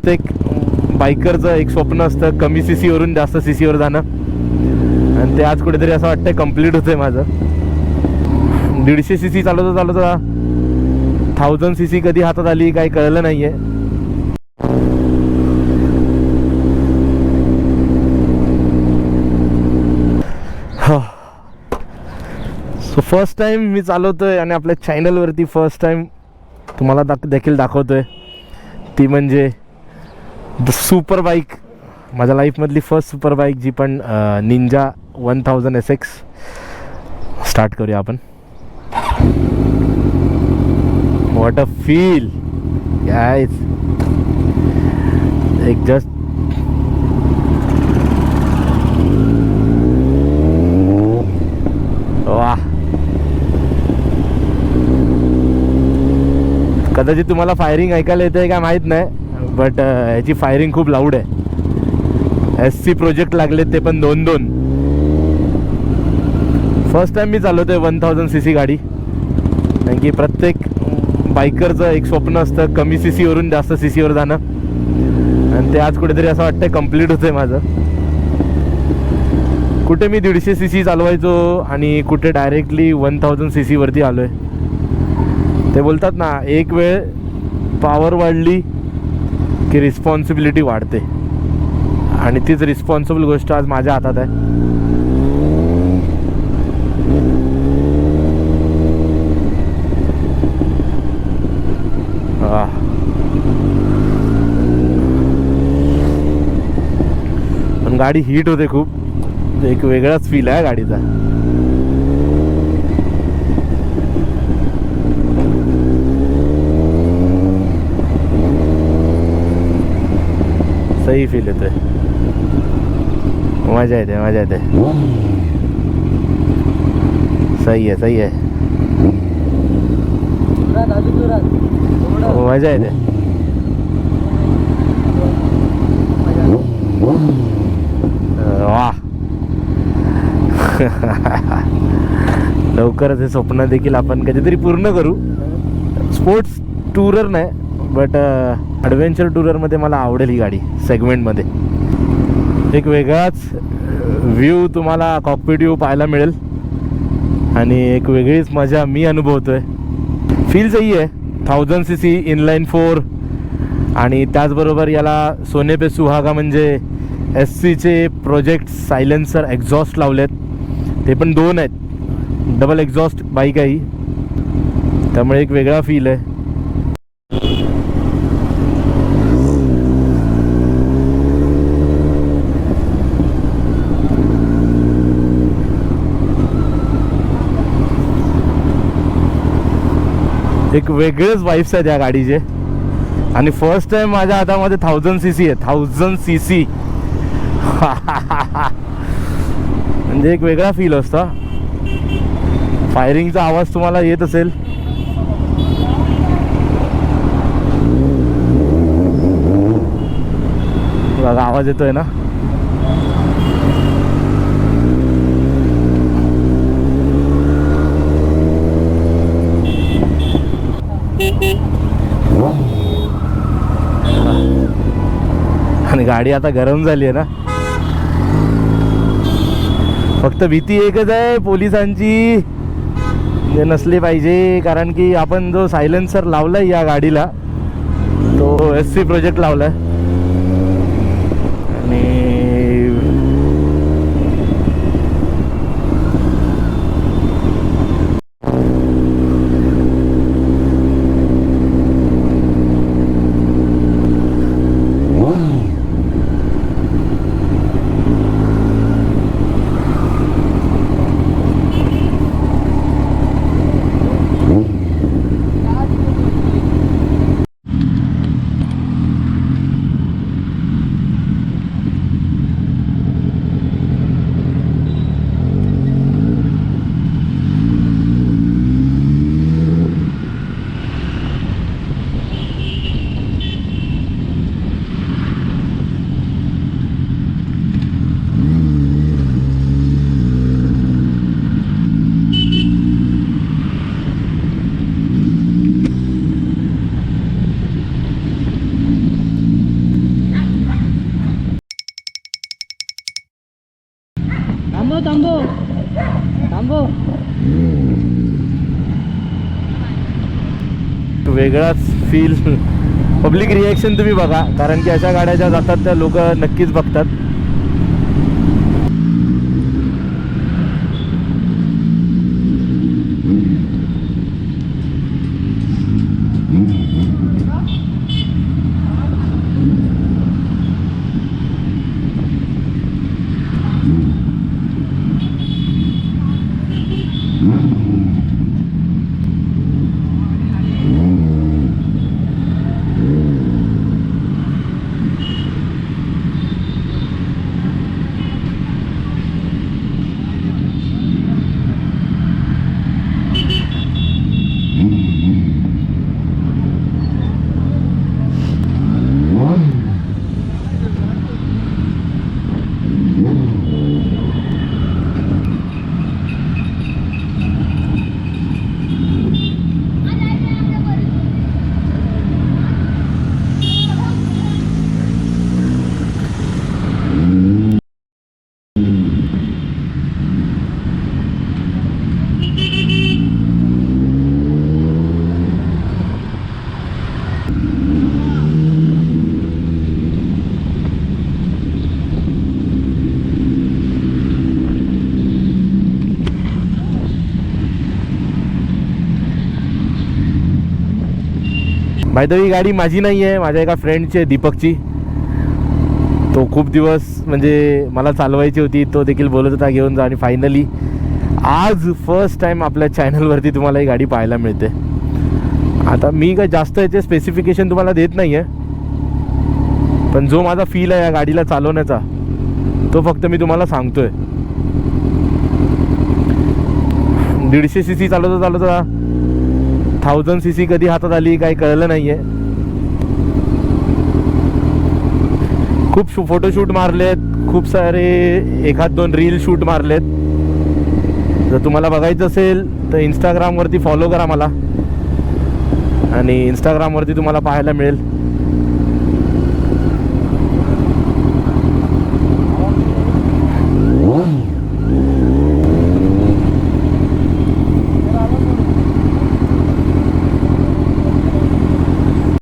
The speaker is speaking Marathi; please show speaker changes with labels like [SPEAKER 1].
[SPEAKER 1] प्रत्येक बायकरचं एक स्वप्न असतं कमी सी सीवरून जास्त सी सीवर जाणं. आणि ते आज कुठेतरी असं वाटतं कंप्लीट आहे माझं. दीडशे सी सी चालवता चालवता थाउजंड सी सी कधी हातात आली काही कळलं नाही आहे सो फर्स्ट टाईम मी चालवतोय आणि आपल्या चॅनलवरती फर्स्ट टाईम तुम्हाला दाख देखील दाखवतोय. ती म्हणजे द सुपर बाईक माझ्या लाईफमधली फर्स्ट सुपर बाईक जी पण Ninja one thousand S X start करूया आपण. वॉट अ फील गाईज एक जस्ट वा कदाचित तुम्हाला फायरिंग ऐकायला येते का माहीत नाही. बट uh, ह्याची फायरिंग खूप लाऊड आहे. एस सी प्रोजेक्ट लागले ते पण दोन दोन. फर्स्ट टाइम मी चालवतोय वन थाउजंड सी सी गाडी. कारण की प्रत्येक बायकरचं एक स्वप्न असतं कमी सी सीवरून जास्त सी सीवर जाणं. आणि ते आज कुठेतरी असं वाटतं कंप्लीट होतंय माझं. कुठे मी दीडशे सी सी चालवायचो आणि कुठे डायरेक्टली वन थाउजंड सी सीवरती आलो आहे ते बोलतात ना एक वेळ पॉवर वाढली की रिस्पॉन्सिबिलिटी वाढते. आणि तीच रिस्पॉन्सिबल गोष्ट आज माझ्या हातात आहे. गाडी हीट होते खूप. एक वेगळाच फील आहे गाडीचा. सही फील येतोय. मजा येते मजा येते. सही आहे सही आहे. मजा येते. वा लवकरच हे स्वप्न देखील आपण कधीतरी पूर्ण करू. स्पोर्ट्स टूरर नाही. बट ॲडव्हेंचर टूररमध्ये मला आवडेल ही गाडी सेगमेंटमध्ये एक वेगळाच व्ह्यू तुम्हाला कॉकपिट व्ह्यू पाहायला मिळेल. आणि एक वेगळीच मजा मी अनुभवतो आहे फील सही आहे thousand C C inline four आणि त्याचबरोबर याला सोने पे सुहागा म्हणजे एस सीचे प्रोजेक्ट सायलेन्सर एक्झॉस्ट लावलेत. ते पण दोन आहेत. डबल एक्झॉस्ट बाईक आहे ही. त्यामुळे एक वेगळा फील आहे. एक वेगळेच वाईफ्स आहेत या गाडीचे. आणि फर्स्ट टाइम माझ्या हातामध्ये थाउजंड सी सी आहे. थाउजंड सी सी म्हणजे एक वेगळा फील असतो. फायरिंगचा आवाज तुम्हाला येत असेल. बघा आवाज येतोय ना? आणि गाडी आता गरम झाली आहे ना. फक्त भीती एकच आहे पोलिसांची. ते नसले पाहिजे कारण की आपण जो सायलेन्सर लावलाय या गाडीला तो एस सी प्रोजेक्ट लावलाय. वेगळाच फील पब्लिक रिॲक्शन तुम्ही बघा कारण की अशा गाड्या ज्या जातात त्या लोक नक्कीच बघतात. माहिती ही गाडी माझी नाही आहे माझ्या एका फ्रेंडची आहे दीपकची. तो खूप दिवस म्हणजे मला चालवायची होती तो देखील बोलत होता घेऊन जा. आणि फायनली आज फर्स्ट टाईम आपल्या चॅनलवरती तुम्हाला ही गाडी पाहायला मिळते. आता मी काय जास्त याचे स्पेसिफिकेशन तुम्हाला देत नाही आहे पण जो माझा फील आहे या गाडीला चालवण्याचा तो फक्त मी तुम्हाला सांगतोय. दीडशे सी सी चालवता चालवता थाउजंड सी सी कधी हातात आली काही कळलं नाही आहे खूप शू फोटोशूट मारलेत. खूप सारे एखाद दोन रील शूट मारलेत. जर तुम्हाला बघायचं असेल तर इंस्टाग्रामवरती फॉलो करा मला. आणि इंस्टाग्रामवरती तुम्हाला पाहायला मिळेल.